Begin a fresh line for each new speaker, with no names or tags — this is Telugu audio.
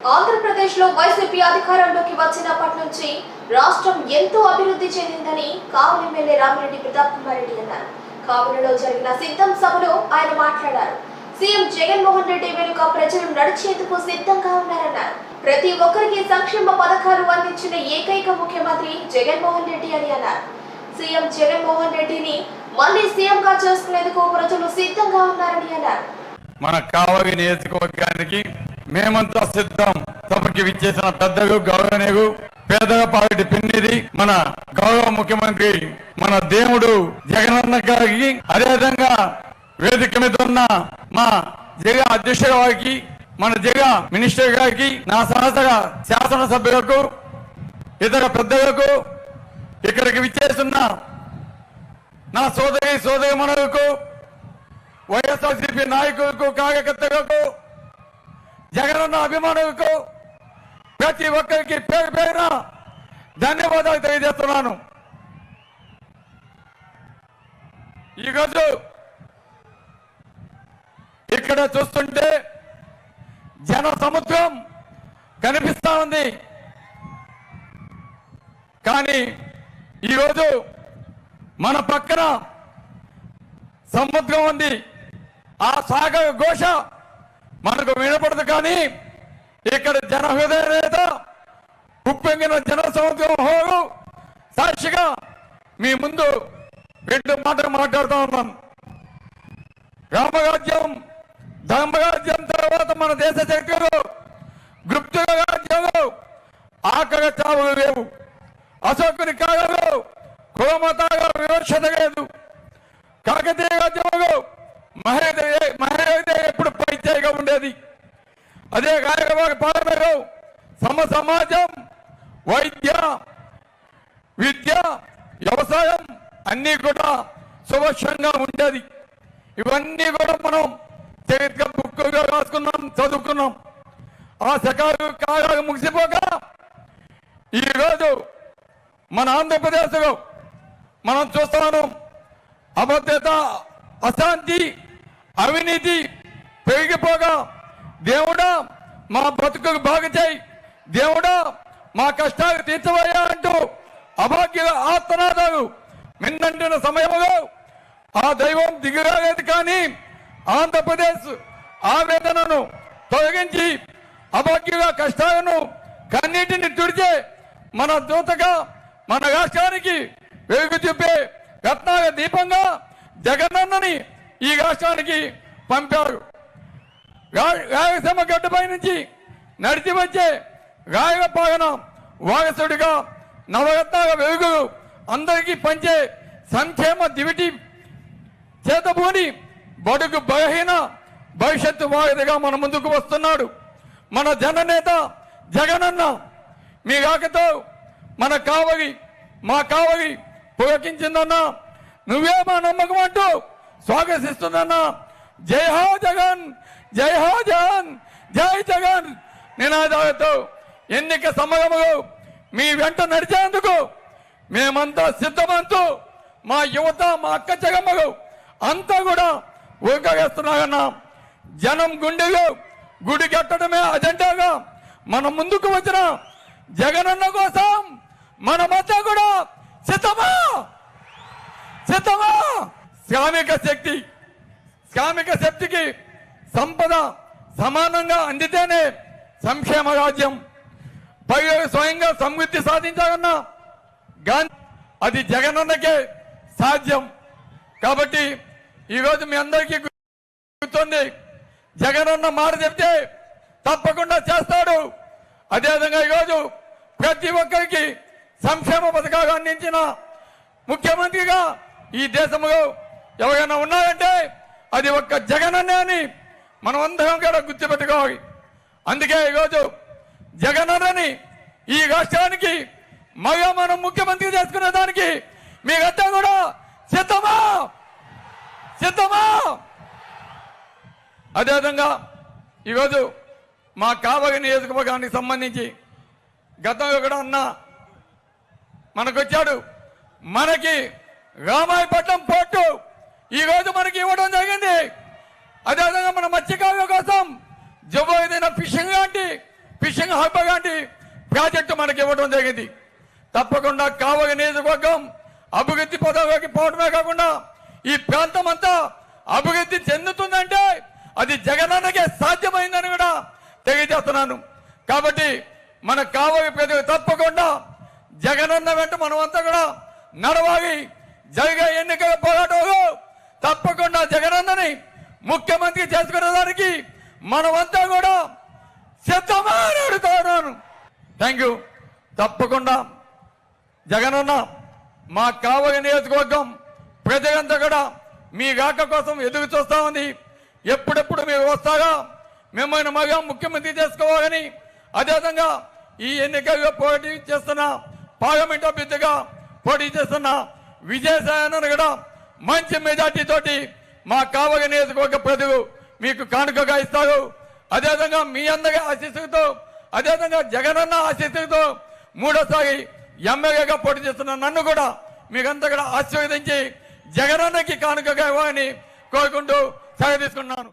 ఆంధ్రప్రదేశ్లో వైసీపీ అధికారంలోకి వచ్చినప్పటి నుంచి రాష్ట్రం ఎంతో అభివృద్ధి చెందిందని కావలి ఎమ్మెల్యే రామిరెడ్డి ప్రతాప్ కుమార్ రెడ్డి అన్నారు. కావలిలో జరిగిన సిద్ధం సభలో ఆయన మాట్లాడారు. సీఎం జగన్మోహన్ రెడ్డి వెనుక ప్రజలు నడిచేందుకు సిద్ధంగా ఉన్నారన్నారు. ప్రతి ఒక్కరికి సంక్షేమ పథకాలు అందించిన ఏకైక ముఖ్యమంత్రి జగన్మోహన్ రెడ్డి అని అన్నారు. సీఎం జగన్మోహన్ రెడ్డిని మళ్ళీ సీఎంగా చేసుకునేందుకు ప్రజలు సిద్ధంగా ఉన్నారని అన్నారు.
మన కావలి నియోజకవర్గానికి మేమంతా సిద్ధం. సభకి విచ్చేసిన పెద్దలు గౌరవనీయులు పేదల పార్టీ పిన్నిది మన గౌరవ ముఖ్యమంత్రి మన దేవుడు జగనన్న గారికి అదేవిధంగా వేదిక మీద ఉన్న మా జిల్లా అధ్యక్షుల వారికి మన జిల్లా మినిస్టర్ గారికి నా సహచర శాసనసభ్యులకు ఇతర పెద్దలకు ఇక్కడికి విచ్చేస్తున్న నా సోదరి సోదరి మనలకు వైఎస్ఆర్సీపీ నాయకులకు కార్యకర్తలకు జగనన్న అభిమానులకు ప్రతి ఒక్కరికి పేరు పేరున ధన్యవాదాలు తెలియజేస్తున్నాను. ఈరోజు ఇక్కడ చూస్తుంటే జన సముద్రం కనిపిస్తా ఉంది. కానీ ఈరోజు మన పక్కన సముద్రం ఉంది. ఆ సాగర్ ఘోష మనకు వినపడదు కానీ ఇక్కడ జన హృదయ నేత ఉప్పొంగిన జన సముద్రం సాక్షిగా మీ ముందు రెండు మాటలు మాట్లాడుతూ ఉన్నాం. రామరాజ్యం ధర్మరాజ్యం తర్వాత మన దేశ చరిత్రలో గుప్తుల రాజ్యంలో ఆకలి చావులు లేవు. అశోకుని కాలంలో కులమతాల వివక్షత లేదు. కాకతీయ రాజ్యంలో మహేంద్ర ఉండేది. అదే గాయకవారి పాలనలో సమ సమాజం వైద్య విద్య వ్యవసాయం అన్నీ కూడా సువక్షంగా ఉండేది. ఇవన్నీ కూడా మనం చరిత్ర బుక్గా రాసుకున్నాం చదువుకున్నాం. ఆ సకాలు కాలాలు ముగిసిపోగా ఈరోజు మన ఆంధ్రప్రదేశ్లో మనం చూస్తున్నాం అభద్రత అశాంతి అవినీతి పెరిగిపోగా దేవుడా మా బ్రతుకులు బాగు చేయి. దేవుడా మా కష్టాలు తీర్చవయ్యా అంటూ అభాగ్యుల ఆత్మనాదాలు మిన్నంటిన సమయంలో ఆ దైవం దిగురాలేదు కానీ ఆంధ్రప్రదేశ్ ఆవేదనను తొలగించి అభాగ్యుల కష్టాలను కన్నీటిని తుడిచే మన దూతగా మన రాష్ట్రానికి వెలుగు చూపే రత్నాల దీపంగా జగనన్నని ఈ రాష్ట్రానికి పంపారు. రాయలసీమ గడ్డపై నుంచి నడిచి వచ్చే రాయల వారసుడిగా నవరత్నాల వెలుగు అందరికీ పంచే సంక్షేమ దివిటి చేతబూని బడుగు బలహీన భవిష్యత్తు వారధిగా మన ముందుకు వస్తున్నాడు. మన జననేత జగనన్న మీ రాకతో మన కావలి మా కావలి పులకించిందన్నా నువ్వే మా నమ్మకం అంటూ స్వాగతిస్తుందన్నా జై హో జగన్ జై హో జగన్ జై జగన్. నినాదాలతో ఎన్నిక సమయము మీ వెంట నడిచేందుకు మేమంతా సిద్ధమంతూ మా యువత మా అక్క చెగమ్మలు అంతా కూడా ఊకవేస్తున్నారన్నా జనం గుండెలు గుడి కట్టడమే అజెండాగా మన ముందుకు వచ్చిన జగనన్న కోసం మనమంతా కూడా సిద్ధమా? సిద్ధమా? శ్రామిక శక్తి శ్రామిక శక్తికి సంపద సమానంగా అందితేనే సంక్షేమ రాజ్యం. పైగా స్వయంగా సమృద్ధి సాధించాలన్నా గాంధీ అది జగనన్నకే సాధ్యం. కాబట్టి ఈరోజు మీ అందరికీ గుర్తుంది జగనన్న మాట చెప్తే తప్పకుండా చేస్తాడు. అదేవిధంగా ఈరోజు ప్రతి ఒక్కరికి సంక్షేమ పథకాలు అందించిన ముఖ్యమంత్రిగా ఈ దేశంలో ఎవరైనా ఉన్నారంటే అది ఒక్క జగనన్నే అని మనం అందరం కూడా గుర్తుపెట్టుకోవాలి. అందుకే ఈరోజు జగనన్నని ఈ రాష్ట్రానికి మగా మనం ముఖ్యమంత్రి చేసుకునే దానికి మీరంతా కూడా సిద్ధమా? సిద్ధమా? అదేవిధంగా ఈరోజు మా కావగ నియోజకవర్గానికి సంబంధించి గతంలో కూడా అన్న మనకొచ్చాడు. మనకి రామాయపట్నం పోర్టు ఈ రోజు మనకి ఇవ్వడం జరిగింది. అదేవిధంగా మన మత్స్యకారుల కోసం జబ్బు ఏదైనా ఫిషింగ్ లాంటి ఫిషింగ్ హబ్బ లాంటి ప్రాజెక్టు మనకి ఇవ్వడం జరిగింది. తప్పకుండా కావలి నియోజకవర్గం అభివృద్ధి పదవికి పోవడమే కాకుండా ఈ ప్రాంతం అంతా అభివృద్ధి చెందుతుందంటే అది జగనన్నకే సాధ్యమైందని కూడా తెలియజేస్తున్నాను. కాబట్టి మన కావలి ప్రజలు తప్పకుండా జగనన్న వెంట మనమంతా కూడా నడవాలి. జరిగే ఎన్నికల పోరాటంలో తప్పకుండా జగనన్నని ముఖ్యమంత్రి చేసుకునేదానికి మనమంతా కూడా సిద్ధమని అడుగుతున్నాను థ్యాంక్ యూ. తప్పకుండా జగనన్న మా కావలి నియోజకవర్గం ప్రజలంతా కూడా మీ రాక కోసం ఎదురు చూస్తా ఉంది ఎప్పుడెప్పుడు మీరు వస్తారా? మిమ్మల్ని మగా ముఖ్యమంత్రి చేసుకోవాలని అదేవిధంగా ఈ ఎన్నికల్లో పోటీ చేస్తున్న పార్లమెంట్ అభ్యర్థిగా పోటీ చేస్తున్న విజయసాయనను కూడా మంచి మెజార్టీతోటి మా కావగ నియోజకవర్గ ప్రజలు మీకు కానుకగా ఇస్తారు. అదేవిధంగా మీ అందరి ఆశీస్సులతో అదేవిధంగా జగనన్న ఆశీస్సులతో మూడోసారి ఎమ్మెల్యేగా పోటీ చేస్తున్న నన్ను కూడా మీకంతా కూడా ఆశీర్వదించి జగనన్నకి కానుకగా ఇవ్వాలని కోరుకుంటూ సెలవు తీసుకున్నాను.